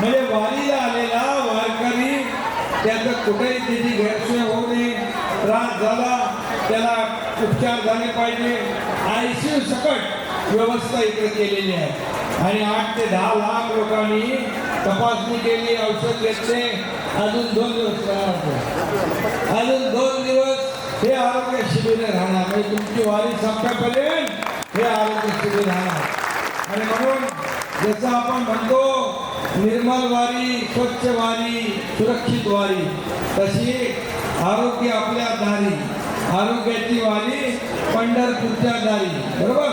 म्हणजे वारीला आलेला वारकरी त्याचं कुठेही त्याची गैरसोय होऊ नये. त्रास झाला त्याला उपचार झाले पाहिजे. आयसीयू सकट व्यवस्था इकडे केलेली आहे. आणि आठ ते दहा लाख लोकांनी तपासणी केली औषध घेतले. अजून दोन दिवस राहणार अजून दोन दिवस हे आरोग्य शिबिर राहणार. म्हणजे तुमची वारी संपेपर्यंत हे आरोग्य शिबिर राहणार. आणि म्हणून जसं आपण म्हणतो निर्मल वारी स्वच्छ वारी सुरक्षित वारी तशी आरोग्य आपल्या दारी आरोग्याची वारी पंढरपूरच्या दारी बरोबर?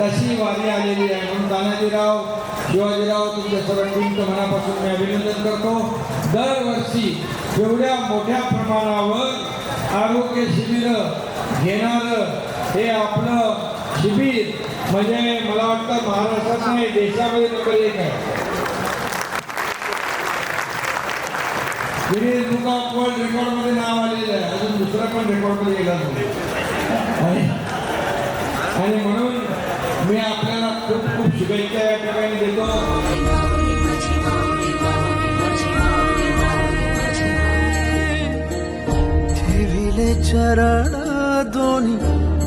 तशी वारी आलेली आहे. म्हणून तानाजीराव शिवाजीराव तुमच्या सर्व मनापासून मी अभिनंदन करतो. दरवर्षी एवढ्या मोठ्या प्रमाणावर आरोग्य शिबिरं घेणारं हे आपलं शिबिर म्हणजे मला वाटतं महाराष्ट्रात नाही देशामध्ये नंबर एक आहे. गिनीज बुक ऑफ वर्ल्ड रेकॉर्डमध्ये नाव आलेलं आहे. अजून दुसरा पण रेकॉर्डमध्ये गेला नाही. आणि म्हणून मी आपल्याला खूप खूप शुभेच्छा या ठिकाणी देतो. चरण दोन्ही.